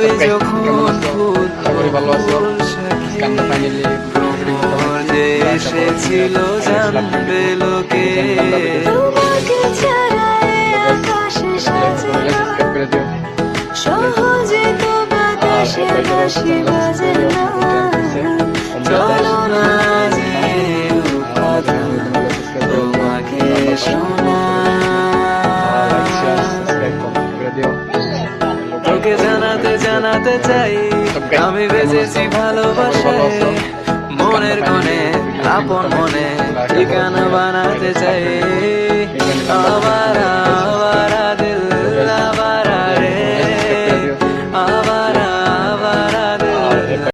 ফুটবে যখন ভালো আছো। ফাইনালি যে এসেছিল জানবে লোকে। সহজে তো বাতাসে বাঁশি বাজে না। চলো না যে তোমাকে শোনা জানাতে চাই। আমি বেঁচেছি ভালোবাসায়। মনের মনে আপন মনে ঠিকানা বানাতে চাই।